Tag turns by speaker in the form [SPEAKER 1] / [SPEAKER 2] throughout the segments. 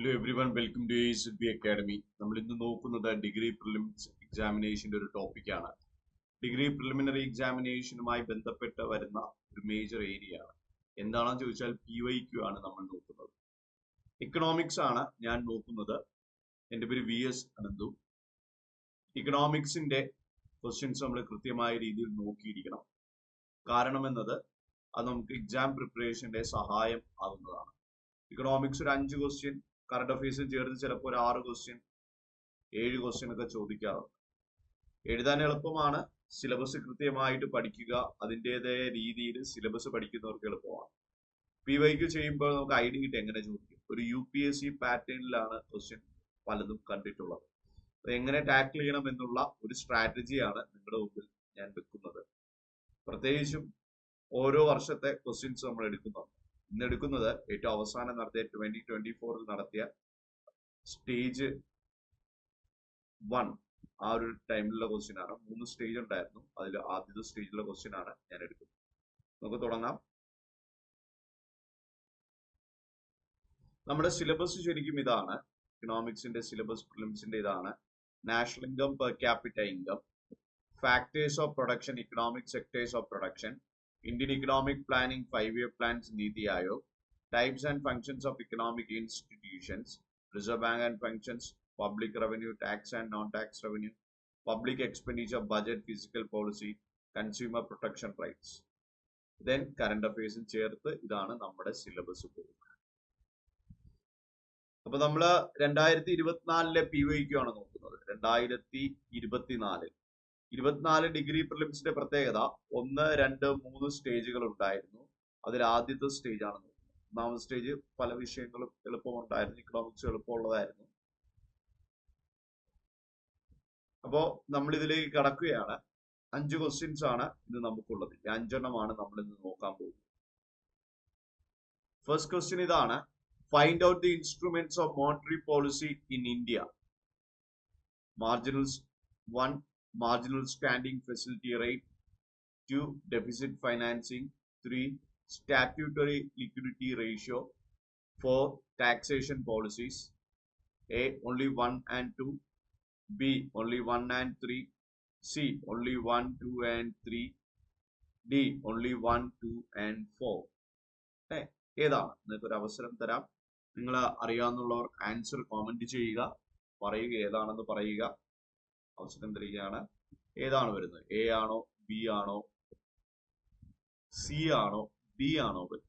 [SPEAKER 1] Hello everyone welcome to S B academy നമ്മൾ ഇന്ന് നോക്കുന്നത് ഡിഗ്രി പ്രിലിംസ് എക്സാമിനേഷന്റെ ഒരു ടോപ്പിക്കാണ് ഡിഗ്രി പ്രിലിമിനറി എക്സാമിനേഷനുമായി ബന്ധപ്പെട്ട് വരുന്ന ഒരു മേജർ ഏരിയ ആണ്. എന്താണെന്ന് ചോദിച്ചാൽ പി വൈ ക്യു ആണ് നമ്മൾ നോക്കുന്നത്. ഇക്കണോമിക്സ് ആണ് ഞാൻ നോക്കുന്നത്. എന്റെ പേര് വി എസ് അനന്തു. ഇക്കണോമിക്സിന്റെ ക്വസ്റ്റ്യൻസ് നമ്മൾ കൃത്യമായ രീതിയിൽ നോക്കിയിരിക്കണം. കാരണം എന്നത് അത് നമുക്ക് എക്സാം പ്രിപ്പറേഷന്റെ സഹായം ആകുന്നതാണ്. ഇക്കണോമിക്സ് ഒരു അഞ്ച് ക്വസ്റ്റ്യൻ കറണ്ട് അഫയേഴ്സും ചേർന്ന് ചിലപ്പോൾ ഒരു ആറ് ക്വസ്റ്റ്യൻ ഏഴ് ക്വസ്റ്റ്യൻ ഒക്കെ ചോദിക്കാറുണ്ട്. എഴുതാൻ എളുപ്പമാണ്. സിലബസ് കൃത്യമായിട്ട് പഠിക്കുക അതിന്റെതായ രീതിയിൽ സിലബസ് പഠിക്കുന്നവർക്ക് എളുപ്പമാണ്. പി വൈക്ക് ചെയ്യുമ്പോൾ നമുക്ക് ഐ ഡി കിട്ടി എങ്ങനെ ചോദിക്കും? ഒരു യു പി എസ് സി പാറ്റേണിലാണ് ക്വസ്റ്റ്യൻ പലതും കണ്ടിട്ടുള്ളത്. അപ്പൊ എങ്ങനെ ടാക്കിൾ ചെയ്യണം എന്നുള്ള ഒരു സ്ട്രാറ്റജിയാണ് നിങ്ങളുടെ മുമ്പിൽ ഞാൻ വെക്കുന്നത്. പ്രത്യേകിച്ചും ഓരോ വർഷത്തെ ക്വസ്റ്റ്യൻസ് നമ്മൾ എടുക്കുന്നുണ്ട്. ഇന്ന് എടുക്കുന്നത് ഏറ്റവും അവസാനം നടത്തിയ ട്വന്റി ട്വന്റി ഫോറിൽ നടത്തിയ സ്റ്റേജ് വൺ ആ ഒരു ടൈമിലുള്ള ക്വസ്റ്റ്യൻ ആണ്. മൂന്ന് സ്റ്റേജ് ഉണ്ടായിരുന്നു. അതിൽ ആദ്യത്തെ സ്റ്റേജിലുള്ള ക്വസ്റ്റ്യൻ ആണ് ഞാൻ എടുക്കുന്നത്. നമുക്ക് തുടങ്ങാം. നമ്മുടെ സിലബസ് ശരിക്കും ഇതാണ്. ഇക്കണോമിക്സിന്റെ സിലബസ് പ്രിലിംസിന്റെ ഇതാണ്. National income per capita income factors of production economic sectors of production Indian economic planning five year plans NITI Aayog types and functions of economic institutions reserve bank and functions public revenue tax and non tax revenue public expenditure budget physical policy consumer protection rights then current അഫയേഴ്സും ചേർത്ത് ഇതാണ് നമ്മുടെ syllabus പോകുന്നത് അപ്പൊ നമ്മൾ രണ്ടായിരത്തി ഇരുപത്തിനാലിലെ P വൈക്കു ആണ് നോക്കുന്നത്. രണ്ടായിരത്തി ഇരുപത്തിനാലിൽ ഇരുപത്തിനാല് ഡിഗ്രി പ്രിലിംസിന്റെ പ്രത്യേകത ഒന്ന് രണ്ട് മൂന്ന് സ്റ്റേജുകൾ ഉണ്ടായിരുന്നു. അതിൽ ആദ്യത്തെ സ്റ്റേജ് ആണ് ഒന്നാമത് സ്റ്റേജ് പല വിഷയങ്ങളും എളുപ്പമുണ്ടായിരുന്നു ഇക്കണോമിക്സ് എളുപ്പമുള്ളതായിരുന്നു അപ്പോ നമ്മൾ ഇതിലേക്ക് കടക്കുകയാണ്. അഞ്ച് ക്വസ്റ്റ്യൻസ് ആണ് ഇന്ന് നമുക്കുള്ളത്. ഈ അഞ്ചെണ്ണമാണ് നമ്മൾ ഇന്ന് നോക്കാൻ പോകുന്നത്. ഫസ്റ്റ് ക്വസ്റ്റ്യൻ ഇതാണ് find out the instruments of monetary policy in India marginals one marginal standing facility rate, two, deficit financing, three, statutory liquidity ratio, four, taxation policies, A, only one and two, B, only one and three, C, only one, two and three, D, only one, two and four. ഏ ഏതാണ് നിങ്ങൾക്ക് ഒരു അവസരം തരാം നിങ്ങൾ അറിയാവുന്നവർ answer comment ചെയ്യുക പറയുക ഏതാണെന്ന് പറയുക അവസരം തരികയാണ് ഏതാണ് വരുന്നത്? എ ആണോ ബി ആണോ സി ആണോ ഡി ആണോ വരുന്നത്?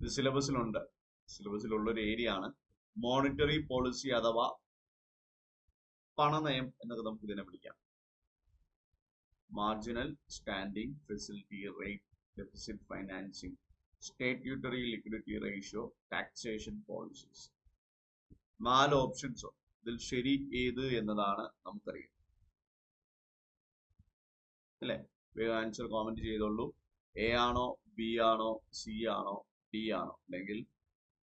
[SPEAKER 1] ഇത് സിലബസിലുണ്ട്. സിലബസിലുള്ള ഒരു ഏരിയ ആണ്. മോണിറ്ററി പോളിസി അഥവാ പണനയം എന്നൊക്കെ നമുക്ക് ഇതിനെ വിളിക്കാം. Marginal standing facility rate deficit financing statutory liquidity ratio taxation policies നാല് ഓപ്ഷൻസ് ഇതിൽ ശരി ഏത് എന്നതാണ് നമുക്കറിയാം അല്ലെ? വേഗം ആൻസർ കോമന്റ് ചെയ്തോളൂ. എ ആണോ ബി ആണോ സി ആണോ ഡി ആണോ? അല്ലെങ്കിൽ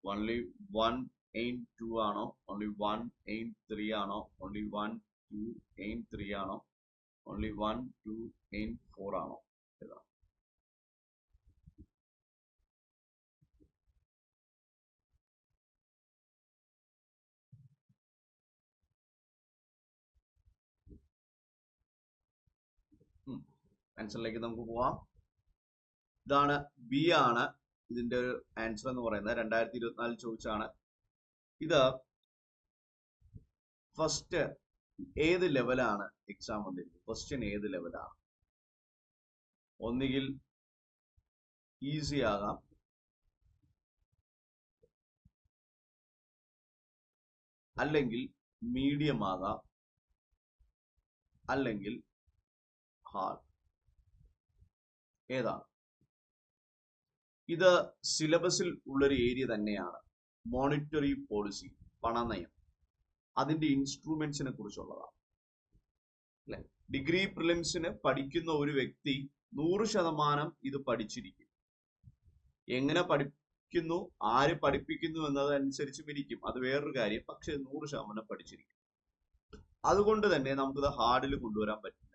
[SPEAKER 1] ഓൺലി വൺ എയിം ടു ആണോ ഓൺലി വൺ എയിം ത്രീ ആണോ only one two and three ആണോ only one two and four ആണോ? ഏതാണ് ആൻസറിലേക്ക് നമുക്ക് പോവാം. ഇതാണ് ബി ആണ് ഇതിന്റെ ഒരു ആൻസർ എന്ന് പറയുന്നത്. രണ്ടായിരത്തി ഇരുപത്തിനാലിൽ ചോദിച്ചാണ് ഇത് ഫസ്റ്റ് ഏത് ലെവലാണ് എക്സാം വന്നിരിക്കുന്നത് ക്വസ്റ്റ്യൻ ഏത് ലെവലാണ് ഒന്നുകിൽ ഈസി ആകാം. അല്ലെങ്കിൽ മീഡിയം ആകാം. അല്ലെങ്കിൽ ഹാർഡ് ഏതാണ്? ഇത് സിലബസിൽ ഉള്ളൊരു ഏരിയ തന്നെയാണ്. മോണിറ്ററി പോളിസി പണനയം. അതിന്റെ ഇൻസ്ട്രുമെന്റ്സിനെ കുറിച്ചുള്ളതാണ്. അല്ലെ? ഡിഗ്രി പ്രിലിംസിന് പഠിക്കുന്ന ഒരു വ്യക്തി നൂറ് ശതമാനം ഇത് പഠിച്ചിരിക്കും. എങ്ങനെ പഠിക്കുന്നു ആര് പഠിപ്പിക്കുന്നു എന്നതനുസരിച്ചും ഇരിക്കും. അത് വേറൊരു കാര്യം. പക്ഷെ നൂറ് ശതമാനം പഠിച്ചിരിക്കും. അതുകൊണ്ട് തന്നെ നമുക്കിത് ഹാർഡിൽ കൊണ്ടുവരാൻ പറ്റില്ല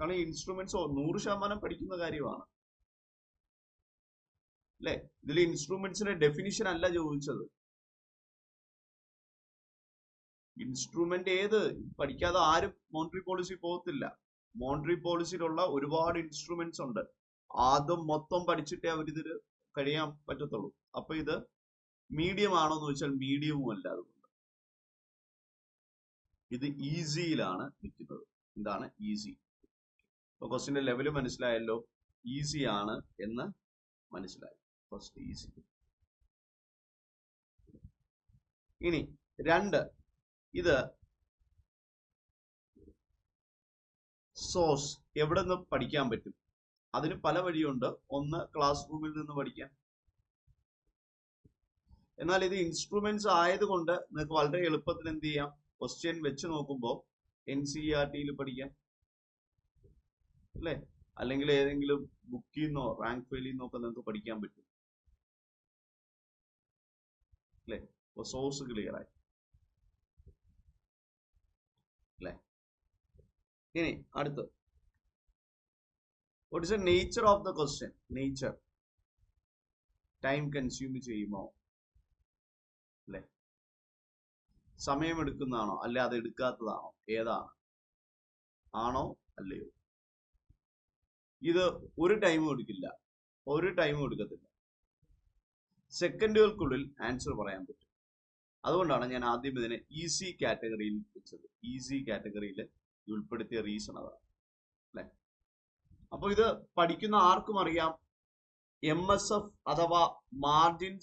[SPEAKER 1] കാരണം ഇൻസ്ട്രുമെന്റ്സ് നൂറ് ശതമാനം പഠിക്കുന്ന കാര്യമാണ്. അല്ലെ? ഇതിൽ ഇൻസ്ട്രുമെന്റ്സിന്റെ ഡെഫിനിഷൻ അല്ല ചോദിച്ചത്. ഇൻസ്ട്രുമെന്റ് ഏത്? പഠിക്കാതെ ആരും മോണിറ്ററി പോളിസി പോകത്തില്ല. മോണിറ്ററി പോളിസിയിലുള്ള ഒരുപാട് ഇൻസ്ട്രുമെന്റ്സ് ഉണ്ട്. അതും മൊത്തം പഠിച്ചിട്ടേ അവരിതിൽ കഴിയാൻ പറ്റത്തുള്ളൂ. അപ്പൊ ഇത് മീഡിയം ആണോ എന്ന് ചോദിച്ചാൽ മീഡിയവും അല്ല അതുകൊണ്ട്. ഇത് ഈസിയിലാണ് നിൽക്കുന്നത്. എന്താണ്? ഈസി അപ്പൊ ക്വസ്റ്റിന്റെ ലെവൽ മനസ്സിലായല്ലോ. ഈസി ആണ് എന്ന് മനസ്സിലായി. ഫസ്റ്റ് ഈസി ഇനി രണ്ട്. ഇത് സോഴ്സ് എവിടെ നിന്ന് പഠിക്കാൻ പറ്റും? അതിന് പല വഴിയുണ്ട്. ഒന്ന് ക്ലാസ് റൂമിൽ നിന്ന് പഠിക്കാം. എന്നാൽ ഇത് ഇൻസ്ട്രുമെന്റ്സ് ആയതുകൊണ്ട് നിങ്ങൾക്ക് വളരെ എളുപ്പത്തിൽ എന്ത് ചെയ്യാം? ക്വസ്റ്റ്യൻ വെച്ച് നോക്കുമ്പോൾ എൻ സി ആർ ടിയിൽ പഠിക്കാം. അല്ലേ? അല്ലെങ്കിൽ ഏതെങ്കിലും ബുക്കിൽ നിന്നോ റാങ്ക് ഫെയിലിൽ നിന്നോ ഒക്കെ നിങ്ങൾക്ക് പഠിക്കാൻ പറ്റും. അല്ലേ? അപ്പൊ സോഴ്സ് ക്ലിയർ ആയി. അല്ലേ? ഇനി അടുത്ത്. What is a nature of the question nature time consume ചെയ്യുമോ? അല്ലേ? സമയമെടുക്കുന്നതാണോ? അല്ലെ അത് എടുക്കാത്തതാണോ? ഏതാണ്? ആണോ? അല്ലയോ? ഇത് ഒരു ടൈം എടുക്കില്ല. ഒരു ടൈം എടുക്കത്തില്ല. സെക്കൻഡുകൾക്കുള്ളിൽ ആൻസർ പറയാൻ പറ്റും. അതുകൊണ്ടാണ് ഞാൻ ആദ്യം ഇതിനെ ഈസി കാറ്റഗറിയിൽ വെച്ചത്. ഈസി കാറ്റഗറിയിൽ ഉൾപ്പെടുത്തിയ റീസൺ അതാണ്. അല്ലെ? അപ്പോൾ ഇത് പഠിക്കുന്ന ആർക്കും അറിയാം. എം എസ് എഫ് അഥവാ margin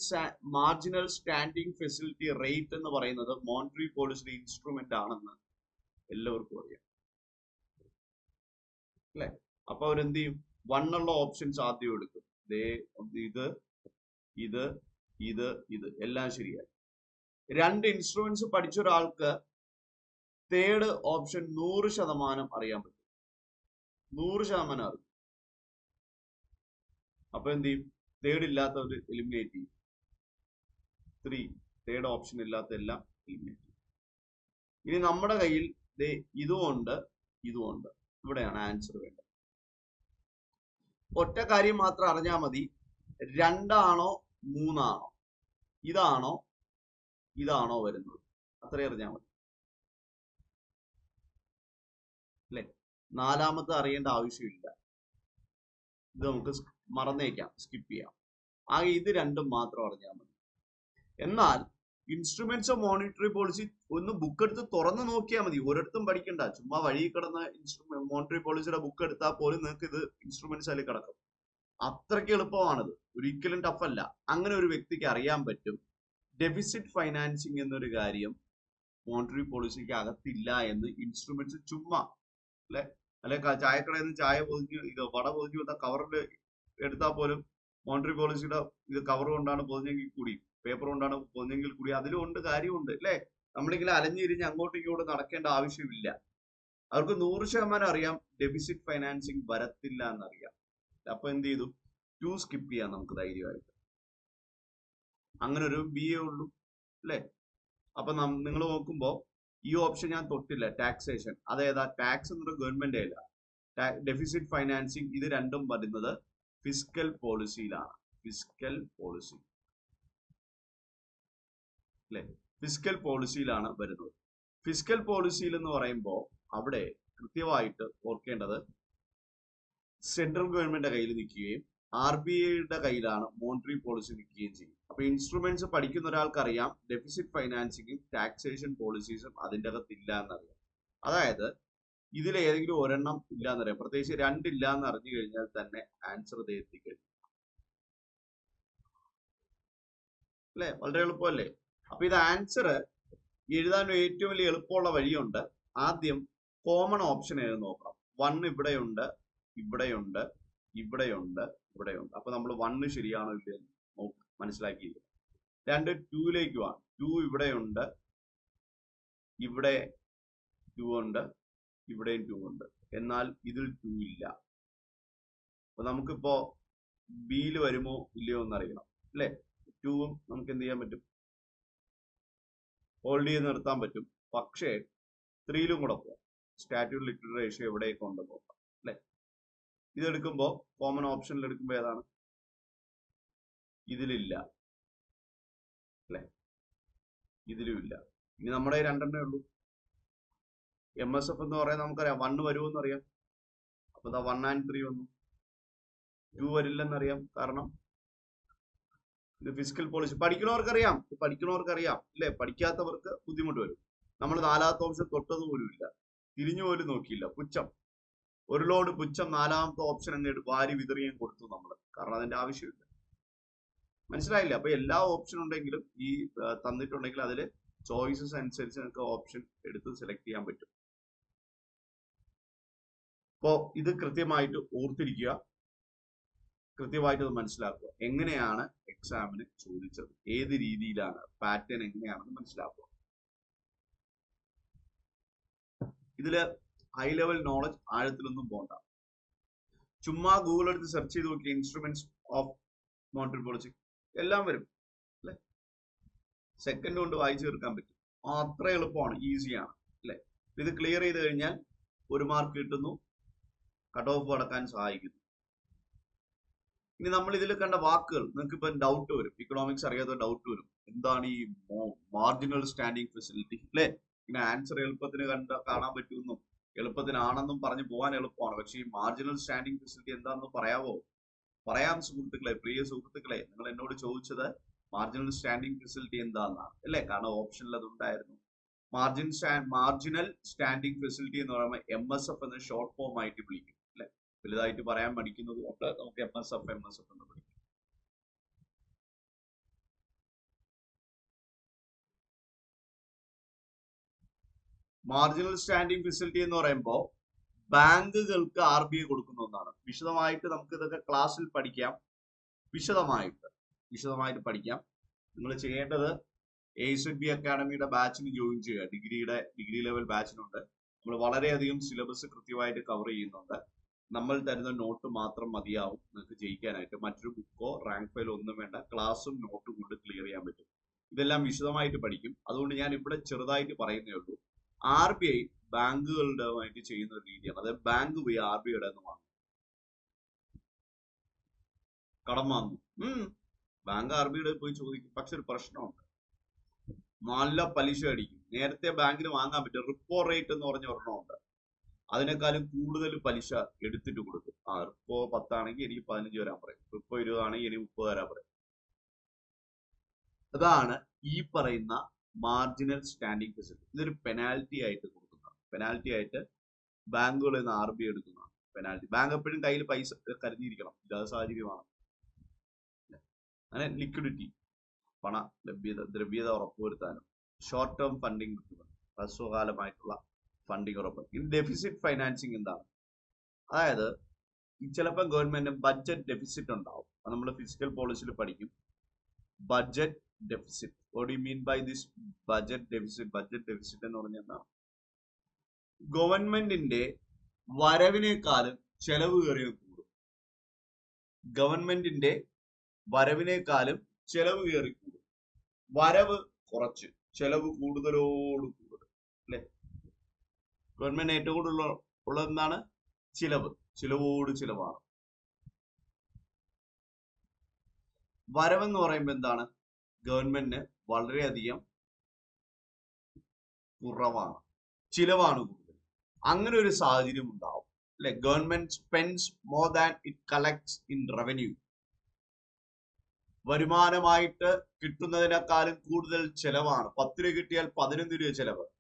[SPEAKER 1] marginal standing facility rate എന്ന് പറയുന്നത് മോണിറ്ററി പോളിസിയുടെ ഇൻസ്ട്രുമെന്റ് ആണെന്ന് എല്ലാവർക്കും അറിയാം. അല്ലെ? അപ്പൊ അവരെന്ത് ചെയ്യും വൺ ഉള്ള ഓപ്ഷൻസ് ആദ്യം എടുക്കും. ദേ ഇത് ഇത് ഇത് ഇത് എല്ലാം ശരിയായി. രണ്ട് ഇൻസ്ട്രുമെന്റ്സ് പഠിച്ച ഒരാൾക്ക് തേർഡ് ഓപ്ഷൻ നൂറ് ശതമാനം അറിയാൻ പറ്റും. നൂറ് ശതമാനം അറിയും. അപ്പൊ എന്ത് ചെയ്യും തേർഡ് ഇല്ലാത്തവർ എലിമിനേറ്റ് ചെയ്യും. ത്രീ തേർഡ് ഓപ്ഷൻ ഇല്ലാത്ത എല്ലാം എലിമിനേറ്റ് ചെയ്യും. ഇനി നമ്മുടെ കയ്യിൽ ഇതുമുണ്ട് ഇതുമുണ്ട് ഇവിടെയാണ് ആൻസർ വേണ്ടത്. ഒറ്റ കാര്യം മാത്രം അറിഞ്ഞാൽ മതി. രണ്ടാണോ മൂന്നാണോ? ഇതാണോ ഇതാണോ വരുന്നത്. അത്രയും അറിഞ്ഞാൽ മതി. അല്ലെ? നാലാമത്തെ അറിയേണ്ട ആവശ്യമില്ല. ഇത് നമുക്ക് മറന്നേക്കാം സ്കിപ്പ് ചെയ്യാം. ആകെ ഇത് രണ്ടും മാത്രം അറിഞ്ഞാൽ മതി. എന്നാൽ ഇൻസ്ട്രുമെന്റ്സ് ഓഫ് മോണിറ്ററി പോളിസി ഒന്ന് ബുക്ക് എടുത്ത് തുറന്നു നോക്കിയാൽ മതി. ഒരിടത്തും പഠിക്കണ്ട. ചുമ്മാ വഴി കിടന്ന ഇൻസ്ട്രുമെന്റ് മോണിറ്ററി പോളിസിയുടെ ബുക്ക് എടുത്താൽ പോലും നിങ്ങൾക്ക് ഇത് ഇൻസ്ട്രുമെന്റ്സ് അതിൽ കിടക്കും. അത്രയ്ക്ക് എളുപ്പമാണത്. ഒരിക്കലും ടഫ് അല്ല. അങ്ങനെ ഒരു വ്യക്തിക്ക് അറിയാൻ പറ്റും. ഡെഫിസിറ്റ് ഫൈനാൻസിങ് എന്നൊരു കാര്യം മോണിറ്ററി പോളിസിക്ക് അകത്തില്ല എന്ന് ഇൻസ്ട്രുമെന്റ്സ് ചുമ്മാ അല്ലെ? അല്ലെ? ചായക്കടയിൽ നിന്ന് ചായ പൊതിഞ്ഞ് ഇത് വട പൊതിഞ്ഞ് വന്ന കവറിൽ എടുത്താൽ പോലും മോണിറ്ററി പോളിസിയുടെ ഇത് കവർ കൊണ്ടാണ് പൊതിഞ്ഞെങ്കിൽ കൂടി പേപ്പർ കൊണ്ടാണ് പോകുന്നതെങ്കിൽ കൂടി അതിലും ഉണ്ട് കാര്യമുണ്ട് അല്ലേ? നമ്മളിങ്ങനെ അലഞ്ഞിരിഞ്ഞ് അങ്ങോട്ടും ഇങ്ങോട്ടും നടക്കേണ്ട ആവശ്യമില്ല. അവർക്ക് നൂറ് ശതമാനം അറിയാം ഡെബിസിറ്റ് ഫൈനാൻസിങ് വരത്തില്ല എന്നറിയാം. അപ്പൊ എന്ത് ചെയ്തു? ടു സ്കിപ്പ് ചെയ്യാം നമുക്ക് ധൈര്യമായിട്ട്. അങ്ങനെ ഒരു ബി എ ഉള്ളൂ അല്ലേ? അപ്പൊ നിങ്ങൾ നോക്കുമ്പോൾ ഈ ഓപ്ഷൻ ഞാൻ തൊട്ടില്ല ടാക്സേഷൻ അതേതാ ടാക്സ് എന്നൊരു ഗവൺമെന്റ് അല്ല ഡെഫിസിറ്റ് ഫൈനാൻസിങ് ഇത് രണ്ടും വരുന്നത് ഫിസിക്കൽ പോളിസിയിലാണ് ഫിസിക്കൽ പോളിസി അല്ലെ ഫിസിക്കൽ പോളിസിയിലാണ് വരുന്നത്. ഫിസിക്കൽ പോളിസിയിൽ എന്ന് പറയുമ്പോൾ അവിടെ കൃത്യമായിട്ട് ഓർക്കേണ്ടത് സെൻട്രൽ ഗവൺമെന്റിന്റെ കയ്യിൽ നിൽക്കുകയും ആർ ബി ഐയുടെ കയ്യിലാണ് മോണിറ്ററി പോളിസി നിൽക്കുകയും ചെയ്യും അപ്പൊ ഇൻസ്ട്രുമെന്റ്സ് പഠിക്കുന്ന ഒരാൾക്ക് അറിയാം ഡെഫിസിറ്റ് ഫൈനാൻസിങ്ങും ടാക്സേഷൻ പോളിസീസും അതിന്റെ അകത്ത് ഇല്ല എന്നറിയാം. അതായത് ഇതിൽ ഏതെങ്കിലും ഒരെണ്ണം ഇല്ല എന്നറിയാം. പ്രത്യേകിച്ച് രണ്ടില്ല എന്ന് അറിഞ്ഞു കഴിഞ്ഞാൽ തന്നെ ആൻസർ എത്തിക്കഴിഞ്ഞു. അല്ലെ? വളരെ എളുപ്പമല്ലേ? അപ്പൊ ഇത് ആൻസർ എഴുതാൻ ഏറ്റവും വലിയ എളുപ്പമുള്ള വഴിയുണ്ട്. ആദ്യം കോമൺ ഓപ്ഷൻ ഏത് നോക്കാം വൺ ഇവിടെയുണ്ട് ഇവിടെയുണ്ട് ഇവിടെയുണ്ട് ഇവിടെയുണ്ട്. അപ്പൊ നമ്മൾ വണ്ണ് ശരിയാണോ ഇല്ല മനസ്സിലാക്കിയില്ല? രണ്ട് ടൂയിലേക്ക് വാ. ടു ഇവിടെയുണ്ട് ഇവിടെ ടു ഉണ്ട് ഇവിടെയും ടു ഉണ്ട്. എന്നാൽ ഇതിൽ ടു ഇല്ല. അപ്പൊ നമുക്കിപ്പോ ബിയിൽ വരുമോ ഇല്ലയോ എന്നറിയണം. അല്ലെ? ടൂവും നമുക്ക് എന്ത് ചെയ്യാൻ പറ്റും? ഹോൾഡ് ചെയ്ത് നിർത്താൻ പറ്റും. പക്ഷേ ത്രീയിലും കൂടെ പോകാം സ്റ്റാറ്റ്യൂഡ് ലിക്വിഡ് റേഷ്യോ എവിടെയൊക്കെ ഉണ്ട് നോക്കാം അല്ലെ? ഇതെടുക്കുമ്പോൾ കോമൺ ഓപ്ഷനിൽ എടുക്കുമ്പോൾ ഏതാണ്? ഇതിലില്ല. അല്ലേ? ഇതിലും ഇല്ല ഇനി നമ്മുടെ രണ്ടെണ്ണേ ഉള്ളൂ. എം എസ് എഫ് എന്ന് പറയാൻ നമുക്കറിയാം. വണ്ണ് വരുമെന്ന് അറിയാം അപ്പൊ ദാ വൺ ആൻഡ് ത്രീ വന്നു. ടു വരില്ലെന്നറിയാം. കാരണം ഇത് ഫിസിക്കൽ പോളിസി പഠിക്കുന്നവർക്കറിയാം. ഇത് പഠിക്കുന്നവർക്കറിയാം. ഇല്ലേ? പഠിക്കാത്തവർക്ക് ബുദ്ധിമുട്ട് വരും. നമ്മൾ നാലാമത്തെ ഓപ്ഷൻ തൊട്ടത് പോലും ഇല്ല. തിരിഞ്ഞു പോലും നോക്കിയില്ല. പുച്ഛം. ഒരു ലോഡ് പുച്ഛം നാലാമത്തെ ഓപ്ഷൻ അങ്ങോട്ട് വാരി വിതറിയും കൊടുത്തു നമ്മൾ കാരണം അതിന്റെ ആവശ്യമില്ല. മനസ്സിലായില്ല? അപ്പൊ എല്ലാ ഓപ്ഷൻ ഉണ്ടെങ്കിലും ഈ തന്നിട്ടുണ്ടെങ്കിൽ അതിൽ ചോയ്സസ് അനുസരിച്ച് നിങ്ങൾക്ക് ഓപ്ഷൻ എടുത്ത് സെലക്ട് ചെയ്യാൻ പറ്റും. അപ്പോ ഇത് കൃത്യമായിട്ട് ഓർത്തിരിക്കുക. കൃത്യമായിട്ട് അത് മനസ്സിലാക്കുക. എങ്ങനെയാണ് എക്സാമിന് ചോദിച്ചത്. ഏത് രീതിയിലാണ്? പാറ്റേൺ എങ്ങനെയാണെന്ന് മനസ്സിലാക്കുക. ഇതിൽ ഹൈ ലെവൽ നോളജ് ആഴത്തിലൊന്നും പോണ്ട. ചുമ്മാ ഗൂഗിൾ എടുത്ത് സെർച്ച് ചെയ്ത് നോക്കി ഇൻസ്ട്രുമെന്റ്സ് ഓഫ് മോണിറ്ററി പോളിസി എല്ലാം വരും അല്ലെ? സെക്കൻഡ് കൊണ്ട് വായിച്ചു തീർക്കാൻ പറ്റും. അത്ര എളുപ്പമാണ് ഈസിയാണ് അല്ലെ? ഇത് ക്ലിയർ ചെയ്ത് കഴിഞ്ഞാൽ ഒരു മാർക്ക് കിട്ടുന്നു കട്ട് ഓഫ് കടക്കാൻ സഹായിക്കുന്നു. ഇനി നമ്മൾ ഇതിൽ കണ്ട വാക്കുകൾ നിങ്ങൾക്ക് ഇപ്പൊ ഡൗട്ട് വരും. ഇക്കണോമിക്സ് അറിയാത്ത ഡൗട്ട് വരും. എന്താണ് ഈ മാർജിനൽ സ്റ്റാൻഡിങ് ഫെസിലിറ്റി അല്ലേ? ഇങ്ങനെ ആൻസർ എളുപ്പത്തിന് കണ്ട കാണാൻ പറ്റുമെന്നും എളുപ്പത്തിനാണെന്നും പറഞ്ഞു പോകാൻ എളുപ്പമാണ്. പക്ഷേ ഈ മാർജിനൽ സ്റ്റാൻഡിങ് ഫെസിലിറ്റി എന്താണെന്ന് പറയാവോ? പറയാം സുഹൃത്തുക്കളെ പ്രിയ സുഹൃത്തുക്കളെ. നിങ്ങൾ എന്നോട് ചോദിച്ചത് മാർജിനൽ സ്റ്റാൻഡിങ് ഫെസിലിറ്റി എന്താണെന്നാണ് അല്ലേ? കാരണം ഓപ്ഷനിൽ അത് ഉണ്ടായിരുന്നു മാർജിൻ മാർജിനൽ സ്റ്റാൻഡിങ് ഫെസിലിറ്റി എന്ന് പറയുമ്പോൾ എം എസ് എഫ് എന്ന ഷോർട്ട് ഫോം ആയിട്ട് വിളിക്കും. വലുതായിട്ട് പറയാൻ പഠിക്കുന്നത് കൊണ്ട് നമുക്ക് M S F M S F എന്ന് വിളിക്കും. മാർജിനൽ സ്റ്റാൻഡിംഗ് ഫെസിലിറ്റി എന്ന് പറയുമ്പോൾ ബാങ്കുകൾക്ക് ആർ ബി ഐ കൊടുക്കുന്ന ഒന്നാണ്. വിശദമായിട്ട് നമുക്ക് ഇതൊക്കെ ക്ലാസ്സിൽ പഠിക്കാം. വിശദമായിട്ട് വിശദമായിട്ട് പഠിക്കാം. നിങ്ങൾ ചെയ്യേണ്ടത് എ സെഡ് ബി അക്കാഡമിയുടെ ബാച്ചിന് ജോയിൻ ചെയ്യുക. ഡിഗ്രിയുടെ ഡിഗ്രി ലെവൽ ബാച്ചിനുണ്ട് നമ്മൾ വളരെയധികം സിലബസ് കൃത്യമായിട്ട് കവർ ചെയ്യുന്നുണ്ട്. നമ്മൾ തരുന്ന നോട്ട് മാത്രം മതിയാവും നിങ്ങൾക്ക് ജയിക്കാനായിട്ട്. മറ്റൊരു ബുക്കോ റാങ്ക് ഫയലോ ഒന്നും വേണ്ട. ക്ലാസ്സും നോട്ടും കൊണ്ട് ക്ലിയർ ചെയ്യാൻ പറ്റും. ഇതെല്ലാം വിശദമായിട്ട് പഠിക്കും. അതുകൊണ്ട് ഞാൻ ഇവിടെ ചെറുതായിട്ട് പറയുന്നേ ഉള്ളൂ. ആർ ബി ഐ ബാങ്കുകളുടെ ചെയ്യുന്ന ഒരു രീതിയാണ്. അതായത് ബാങ്ക് പോയി ആർ ബി ഐയുടെ വാങ്ങും കടം വാങ്ങും. ബാങ്ക് ആർ ബി പോയി ചോദിക്കും. പക്ഷെ ഒരു പ്രശ്നമുണ്ട്. നല്ല പലിശ അടിക്കും. നേരത്തെ ബാങ്കിന് വാങ്ങാൻ പറ്റും റിപ്പോ റേറ്റ് എന്ന് പറഞ്ഞ ഒരെണ്ണമുണ്ട് അതിനേക്കാളും കൂടുതൽ പലിശ എടുത്തിട്ട് കൊടുക്കും. ആ ഇപ്പോ പത്താണെങ്കിൽ എനിക്ക് പതിനഞ്ച് വരാൻ പറയും. ഇപ്പോ ഇരുപതാണെങ്കിൽ എനിക്ക് മുപ്പത് വരാൻ പറയും. അതാണ് ഈ പറയുന്ന മാർജിനൽ സ്റ്റാൻഡിംഗ് ഫെസിലിറ്റി ഇതൊരു പെനാൽറ്റി ആയിട്ട് കൊടുക്കുന്നതാണ്. പെനാൽറ്റി ആയിട്ട് ബാങ്കുകളിൽ നിന്ന് ആർ ബി എടുക്കുന്നതാണ്. പെനാൽറ്റി ബാങ്ക് എപ്പോഴും കയ്യിൽ പൈസ കരുതിയിരിക്കണം. ഇല്ലാതെ സാഹചര്യമാണ്. അങ്ങനെ ലിക്വിഡിറ്റി പണ ലഭ്യത ദ്രവ്യത ഉറപ്പുവരുത്താനും ഷോർട്ട് ടേം ഫണ്ടിങ് കിട്ടുന്നത് ഹ്രസ്വകാലമായിട്ടുള്ള ഫണ്ടിങ് ഉറപ്പാക്കി ഡെഫിസിറ്റ് ഫൈനാൻസിങ് എന്താണ്? അതായത് ചിലപ്പോൾ ഗവൺമെന്റ് ബഡ്ജറ്റ് ഡെഫിസിറ്റ് ഉണ്ടാവും. അത് നമ്മൾ ഫിസിക്കൽ പോളിസിയിൽ പഠിക്കും. Budget deficit what you mean by this budget deficit budget deficit എന്ന് പറഞ്ഞാൽ എന്താണ് ഗവൺമെന്റിന്റെ വരവിനേക്കാളും ചെലവ് കയറിയത് കൂടും. ഗവൺമെന്റിന്റെ വരവിനേക്കാളും ചെലവ് കയറി കൂടും. വരവ് കുറച്ച്. ചെലവ് കൂടുതലോട് കൂടുതൽ അല്ലെ? ഗവൺമെന്റ് ഏറ്റവും കൂടുതൽ ഉള്ളത് എന്താണ്? ചിലവ്. ചിലവോട് ചിലവാണ്. വരവെന്ന് പറയുമ്പോൾ എന്താണ്? ഗവൺമെന്റിന് വളരെയധികം കുറവാണ്. ചിലവാണ് കൂടുതൽ. അങ്ങനെ ഒരു സാഹചര്യം ഉണ്ടാവും. അല്ലെ? Government spends more than it collects in revenue. വരുമാനമായിട്ട് കിട്ടുന്നതിനേക്കാളും കൂടുതൽ ചെലവാണ്. പത്ത് രൂപ കിട്ടിയാൽ പതിനൊന്ന് രൂപ ചെലവ്.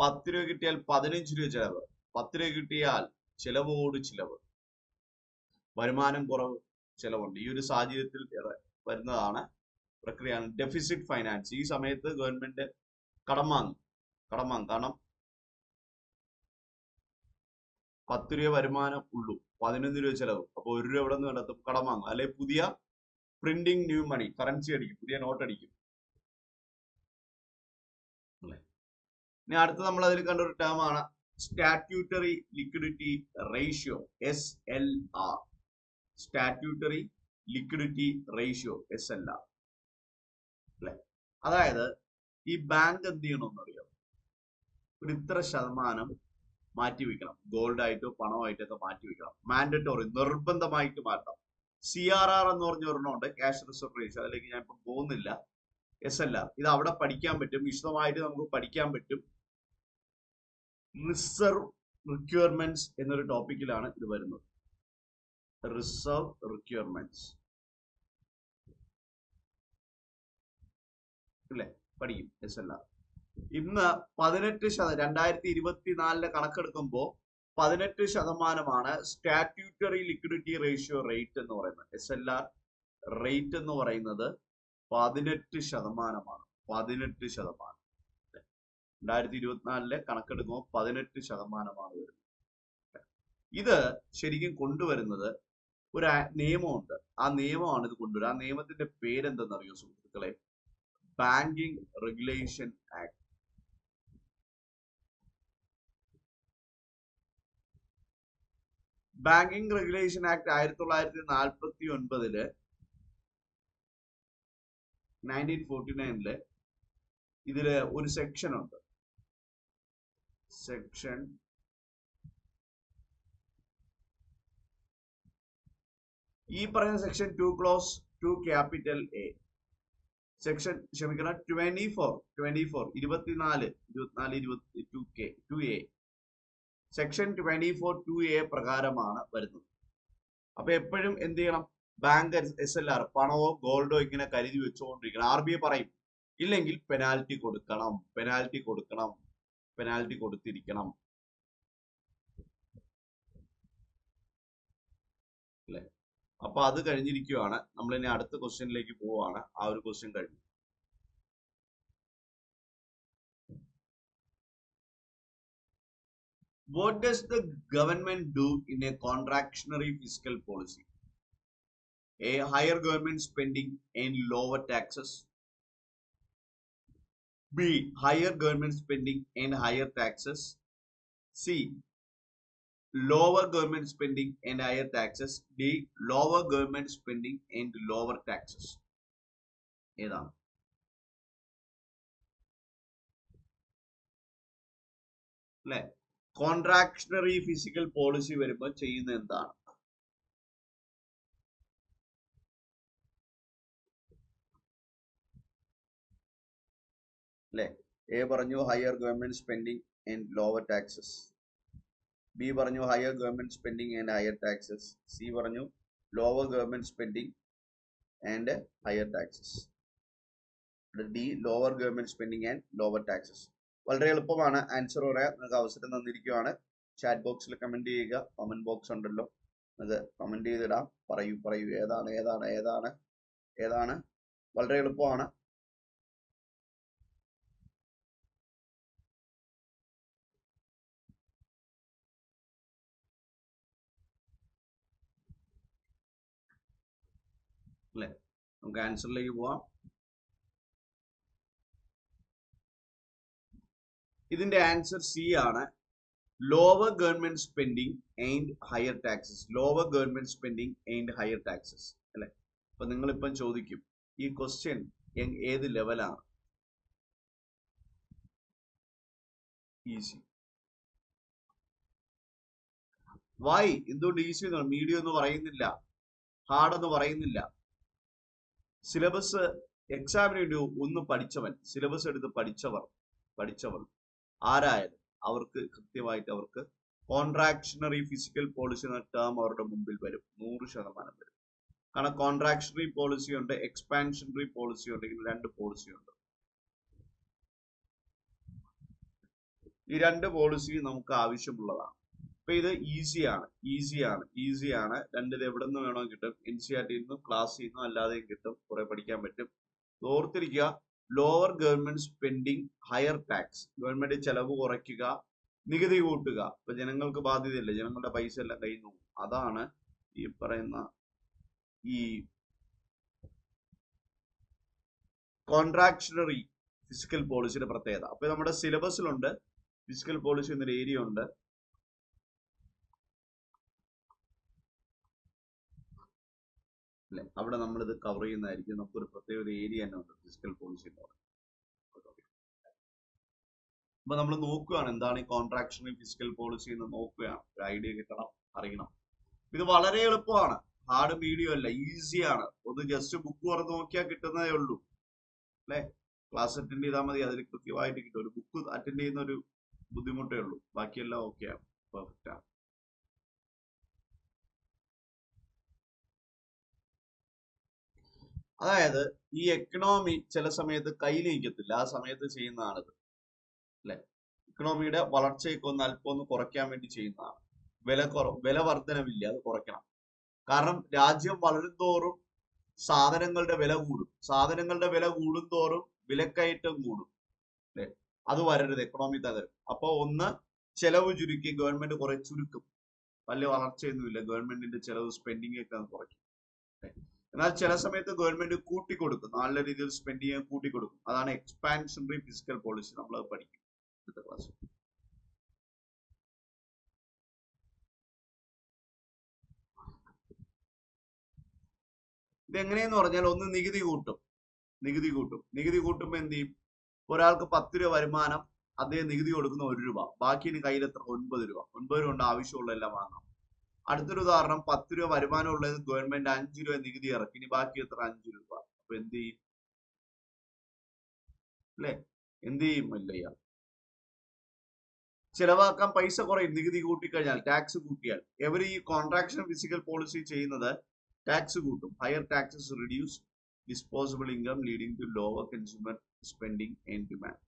[SPEAKER 1] പത്ത് രൂപ കിട്ടിയാൽ പതിനഞ്ച് രൂപ ചെലവ്. പത്ത് രൂപ കിട്ടിയാൽ ചിലവോട് ചിലവ്. വരുമാനം കുറവ് ചിലവുണ്ട്. ഈ ഒരു സാഹചര്യത്തിൽ വരുന്നതാണ് പ്രക്രിയയാണ്. ഡെഫിസിറ്റ് ഫൈനാൻസ് ഈ സമയത്ത് ഗവൺമെന്റ് കടം വാങ്ങും. കടം വാങ്ങും. കാരണം പത്ത് രൂപ വരുമാനം ഉള്ളൂ. പതിനൊന്ന് രൂപ ചെലവ്. അപ്പോൾ ഒരു രൂപ എവിടെ നിന്ന് കണ്ടെത്തും? കടം വാങ്ങും. അല്ലെ പുതിയ പ്രിന്റിംഗ് ന്യൂ മണി കറൻസി അടിക്കും. പുതിയ നോട്ട് അടിക്കും. ഇനി അടുത്ത നമ്മൾ അതിൽ കണ്ട ഒരു ടേം ആണ് statutory liquidity ratio S L R statutory liquidity ratio S L R അല്ലെ? അതായത് ഈ ബാങ്ക് എന്ത് ചെയ്യണമെന്ന് അറിയാം ഒരു ഇത്ര ശതമാനം മാറ്റി വെക്കണം. ഗോൾഡ് ആയിട്ടോ പണമായിട്ടോ ഒക്കെ മാറ്റി വെക്കണം. മാൻഡറ്റോറി നിർബന്ധമായിട്ട് മാറ്റണം. സി ആർ ആർ എന്ന് പറഞ്ഞ ഒരെണ്ണമുണ്ട് ക്യാഷ് റിസർവ് റേഷ്യോ അതിലേക്ക് ഞാൻ ഇപ്പം പോകുന്നില്ല. എസ് എൽ ആർ ഇത് അവിടെ പഠിക്കാൻ പറ്റും വിശദമായിട്ട് നമുക്ക് പഠിക്കാൻ പറ്റും. റിസർവ് റിക്വയർമെന്റ്സ് എന്നൊരു ടോപ്പിക്കിലാണ് ഇത് വരുന്നത്. Reserve requirements. അല്ലേ? പഠിക്കും എസ് എൽ ആർ. ഇന്ന് പതിനെട്ട് ശത രണ്ടായിരത്തി ഇരുപത്തിനാലിലെ കണക്കെടുക്കുമ്പോൾ പതിനെട്ട് ശതമാനമാണ് സ്റ്റാറ്റ്യൂട്ടറി ലിക്വിഡിറ്റി റേഷ്യോ റേറ്റ് എന്ന് പറയുന്നത്. എസ് എൽ ആർ റേറ്റ് എന്ന് പറയുന്നത് പതിനെട്ട് ശതമാനമാണ്. പതിനെട്ട് ശതമാനം. രണ്ടായിരത്തി ഇരുപത്തിനാലിലെ കണക്കെടുക്കുമ്പോൾ പതിനെട്ട് ശതമാനമാണ് വരുന്നത്. ഇത് ശരിക്കും കൊണ്ടുവരുന്നത് ഒരു നിയമമുണ്ട്. ആ നിയമമാണ് ഇത് കൊണ്ടുവരുന്നത്. ആ നിയമത്തിന്റെ പേരെന്തെന്ന് അറിയോ സുഹൃത്തുക്കളെ? Banking regulation act banking regulation act ആയിരത്തി തൊള്ളായിരത്തി നാൽപ്പത്തി ഒൻപതിൽ നയന്റീൻ ഫോർട്ടി നയനിൽ ഇതിൽ ഒരു സെക്ഷൻ ഉണ്ട്. സെക്ഷൻ ഈ പറയുന്ന section two clause two capital A section ക്ഷമിക്കണം ട്വന്റി ഫോർ ട്വന്റി ഫോർ ഇരുപത്തിനാല് ഇരുപത്തിനാല് ഇരുപത്തി two K two A section twenty four two A പ്രകാരമാണ് വരുന്നത്. അപ്പൊ എപ്പോഴും എന്ത് ചെയ്യണം? ബാങ്ക് എസ് എൽ ആർ പണമോ ഗോൾഡോ ഇങ്ങനെ കരുതി വെച്ചുകൊണ്ടിരിക്കണം. ആർ ബി ഐ പറയും ഇല്ലെങ്കിൽ പെനാൽറ്റി കൊടുക്കണം പെനാൽറ്റി കൊടുക്കണം. പെനാൽറ്റി കൊടുത്തിരിക്കണം അല്ലേ അപ്പൊ അത് കഴിഞ്ഞിരിക്കുവാണ് നമ്മൾ ഇനി അടുത്ത ക്വസ്റ്റ്യനിലേക്ക് പോവാണ് ആ ഒരു ക്വസ്റ്റ്യൻ കഴിഞ്ഞു What does the government do in a contractionary fiscal policy? A higher government spending and lower taxes. B. Higher government spending and higher taxes. C. Lower government spending and higher taxes. D. Lower government spending and lower taxes. ഏതാണ് അല്ലെ കോൺട്രാക്ഷണറി fiscal policy വരുമ്പോൾ ചെയ്യുന്ന എന്താണ് അല്ലെ A പറഞ്ഞു higher government spending and lower taxes B പറഞ്ഞു higher government spending and higher taxes C പറഞ്ഞു lower government spending and higher taxes D lower government spending and lower taxes വളരെ എളുപ്പമാണ്. ആൻസർ പറയാൻ നിങ്ങൾക്ക് അവസരം തന്നിരിക്കുകയാണ് ചാറ്റ് ബോക്സിൽ കമന്റ് ചെയ്യുക. കമന്റ് ബോക്സ് ഉണ്ടല്ലോ. അത് കമന്റ് ചെയ്തിടാം. പറയൂ പറയൂ. ഏതാണ് ഏതാണ് ഏതാണ്? ഏതാണ്? വളരെ എളുപ്പമാണ്. അല്ലേ? നമുക്ക് ആൻസറിലേക്ക് പോവാം. ഇതിന്റെ ആൻസർ സി ആണ്. Lower government spending and higher taxes lower government spending and higher taxes അല്ലെ? അപ്പൊ നിങ്ങൾ ഇപ്പം ചോദിക്കും ഈ ക്വസ്റ്റ്യൻ ഏത് ലെവലാണ് ഈസി വൈ എന്തുകൊണ്ട് ഈസി മീഡിയം എന്ന് പറയുന്നില്ല. ഹാർഡ് എന്ന് പറയുന്നില്ല. സിലബസ് എക്സാമിന് വേണ്ടി ഒന്ന് പഠിച്ചവൻ സിലബസ് എടുത്ത് പഠിച്ചവർ പഠിച്ചവർ ആരായാലും അവർക്ക് കൃത്യമായിട്ട് അവർക്ക് കോൺട്രാക്ഷണറി ഫിസിക്കൽ പോളിസി എന്ന ടേം അവരുടെ മുമ്പിൽ വരും. നൂറ് ശതമാനം വരും. കാരണം കോൺട്രാക്ഷണറി പോളിസി ഉണ്ട് എക്സ്പാൻഷണറി പോളിസി ഉണ്ട് ഇങ്ങനെ രണ്ട് പോളിസി ഉണ്ട്. ഈ രണ്ട് പോളിസി നമുക്ക് ആവശ്യമുള്ളതാണ്. അപ്പൊ ഇത് ഈസിയാണ് ഈസിയാണ് ഈസിയാണ് രണ്ടിൽ എവിടെ നിന്ന് വേണോ കിട്ടും. എൻ സി ആർ നിന്നും ക്ലാസ്സിൽ നിന്നും അല്ലാതെയും കിട്ടും. കുറെ പഠിക്കാൻ പറ്റും. ഓർത്തിരിക്കുക lower government spending higher tax government ചെലവ് കുറയ്ക്കുക നികുതി കൂട്ടുക. ഇപ്പൊ ജനങ്ങൾക്ക് ബാധ്യതയില്ല. ജനങ്ങളുടെ പൈസ എല്ലാം കയ്യിൽ അതാണ് ഈ പറയുന്ന ഈ കോൺട്രാക്ഷണറി ഫിസിക്കൽ പോളിസിയുടെ പ്രത്യേകത. അപ്പൊ നമ്മുടെ സിലബസിലുണ്ട് ഫിസിക്കൽ പോളിസി എന്നൊരു ഏരിയ ഉണ്ട്. അല്ലെ? അവിടെ ഇത് കവർ ചെയ്യുന്നതായിരിക്കും. നമുക്കൊരു പ്രത്യേക ഒരു ഏരിയ തന്നെ ഉണ്ട്. ഫിസിക്കൽ പോളിസി എന്ന് പറയുന്നത്. അപ്പൊ നമ്മൾ നോക്കുകയാണ് എന്താണ് ഈ കോൺട്രാക്ഷണറി ഫിസിക്കൽ പോളിസി എന്ന് നോക്കുകയാണ്. ഒരു ഐഡിയ കിട്ടണം അറിയണം. ഇത് വളരെ എളുപ്പമാണ്. ഹാർഡ് മീഡിയം അല്ല ഈസിയാണ് ഒന്ന് ജസ്റ്റ് ബുക്ക് തുറന്ന് നോക്കിയാൽ കിട്ടുന്നതേ ഉള്ളൂ. അല്ലെ? ക്ലാസ് അറ്റൻഡ് ചെയ്താൽ മതി. അതിൽ കൃത്യമായിട്ട് കിട്ടും. ഒരു ബുക്ക് അറ്റൻഡ് ചെയ്യുന്ന ഒരു ബുദ്ധിമുട്ടേ ഉള്ളൂ. ബാക്കിയെല്ലാം ഓക്കെയാണ് പെർഫെക്റ്റ് ആണ്. അതായത് ഈ എക്കണോമി ചില സമയത്ത് കയ്യിലിരിക്കത്തില്ല. ആ സമയത്ത് ചെയ്യുന്നതാണിത് അല്ലെ? ഇക്കണോമിയുടെ വളർച്ചയൊക്കെ ഒന്ന് അല്പം ഒന്ന് കുറയ്ക്കാൻ വേണ്ടി ചെയ്യുന്നതാണ്. വില കുറ വില വർധനവില്ല അത് കുറയ്ക്കണം. കാരണം രാജ്യം വളരും തോറും സാധനങ്ങളുടെ വില കൂടും. സാധനങ്ങളുടെ വില കൂടും തോറും വിലക്കയറ്റം കൂടും. അല്ലെ? അത് വരരുത് എക്കണോമി തകരും. അപ്പൊ ഒന്ന് ചെലവ് ചുരുക്കി ഗവൺമെന്റ് കുറെ ചുരുക്കും. വലിയ വളർച്ചയൊന്നുമില്ല ഗവൺമെന്റിന്റെ ചെലവ് സ്പെൻഡിങ് ഒക്കെ കുറയ്ക്കും? എന്നാൽ ചില സമയത്ത് ഗവൺമെന്റ് കൂട്ടിക്കൊടുക്കും. നല്ല രീതിയിൽ സ്പെൻഡ് ചെയ്യാൻ കൂട്ടിക്കൊടുക്കും. അതാണ് എക്സ്പാൻഷണറി ഫിസിക്കൽ പോളിസി നമ്മൾ അത് പഠിക്കും അടുത്ത ക്ലാസ് ഇതെങ്ങനെയെന്ന് പറഞ്ഞാൽ ഒന്ന് നികുതി കൂട്ടും. നികുതി കൂട്ടും. നികുതി കൂട്ടുമ്പോൾ എന്ത് ചെയ്യും? ഒരാൾക്ക് പത്ത് രൂപ വരുമാനം അദ്ദേഹം നികുതി കൊടുക്കുന്ന ഒരു രൂപ. ബാക്കി ഇനി കയ്യിൽ എത്ര ഒൻപത് രൂപ. ഒൻപത് രൂപ കൊണ്ട് ആവശ്യമുള്ള എല്ലാം വാങ്ങാം. അടുത്തൊരു ഉദാഹരണം പത്ത് രൂപ വരുമാനം ഉള്ളത് ഗവൺമെന്റ് അഞ്ച് രൂപ നികുതി ഇറക്കി. ഇനി ബാക്കി എത്ര? അഞ്ച് രൂപ. അപ്പൊ എന്ത് ചെയ്യും? അല്ലെ? എന്ത് ചെയ്യും? മല്ലയ്യ. ചിലവാക്കാൻ പൈസ കുറയും. നികുതി കൂട്ടിക്കഴിഞ്ഞാൽ ടാക്സ് കൂട്ടിയാൽ. എവർ ഈ കോൺട്രാക്ഷൻ ഫിസിക്കൽ പോളിസി ചെയ്യുന്നത്? ടാക്സ് കൂട്ടും. Higher taxes reduce disposable income leading to lower consumer spending and demand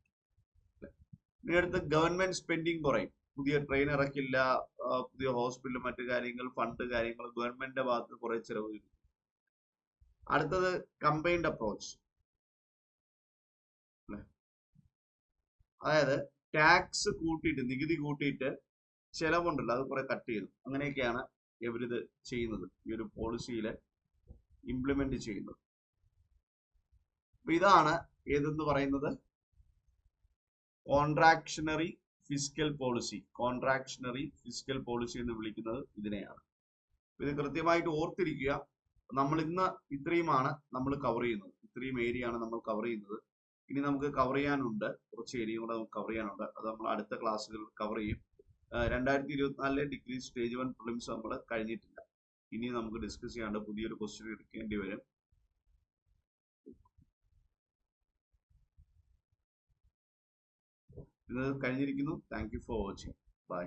[SPEAKER 1] ഇനി അടുത്ത് ഗവൺമെന്റ് സ്പെൻഡിങ് കുറയും. പുതിയ ട്രെയിൻ ഇറക്കില്ല പുതിയ ഹോസ്പിറ്റൽ മറ്റു കാര്യങ്ങൾ ഫണ്ട് കാര്യങ്ങൾ ഗവൺമെന്റിന്റെ ഭാഗത്ത് കുറെ ചെലവ് അടുത്തത് കമ്പൈൻഡ് അപ്രോച്ച് അതായത് ടാക്സ് കൂട്ടിയിട്ട് നികുതി കൂട്ടിയിട്ട് ചെലവുണ്ടല്ലോ അത് കുറെ കട്ട് ചെയ്തു. അങ്ങനെയൊക്കെയാണ് ഇവരിത് ചെയ്യുന്നത്. ഈ ഒരു പോളിസിയിൽ ഇംപ്ലിമെന്റ് ചെയ്യുന്നത്. ഇതാണ് ഏതെന്ന് പറയുന്നത്? Contractionary fiscal policy contractionary fiscal policy എന്ന് വിളിക്കുന്നത് ഇതിനെയാണ്. ഇത് കൃത്യമായിട്ട് ഓർത്തിരിക്കുക. നമ്മൾ ഇന്ന് ഇത്രയുമാണ് നമ്മൾ കവർ ചെയ്യുന്നത്. ഇത്രയും ഏരിയ ആണ് നമ്മൾ കവർ ചെയ്യുന്നത്. ഇനി നമുക്ക് കവർ ചെയ്യാനുണ്ട്. കുറച്ച് ഏരിയ കൂടെ നമുക്ക് കവർ ചെയ്യാനുണ്ട്. അത് നമ്മൾ അടുത്ത ക്ലാസ്സുകളിൽ കവർ ചെയ്യും. രണ്ടായിരത്തി ഇരുപത്തിനാലിലെ ഡിഗ്രി സ്റ്റേജ് വൺ പ്രിലിംസ് നമ്മൾ കഴിഞ്ഞിട്ടില്ല. ഇനി നമുക്ക് ഡിസ്കസ് ചെയ്യാണ്ട് പുതിയൊരു ക്വസ്റ്റ്യൻ എടുക്കേണ്ടി വരും. ഇത് കഴിഞ്ഞിരിക്കുന്നു. Thank you for watching bye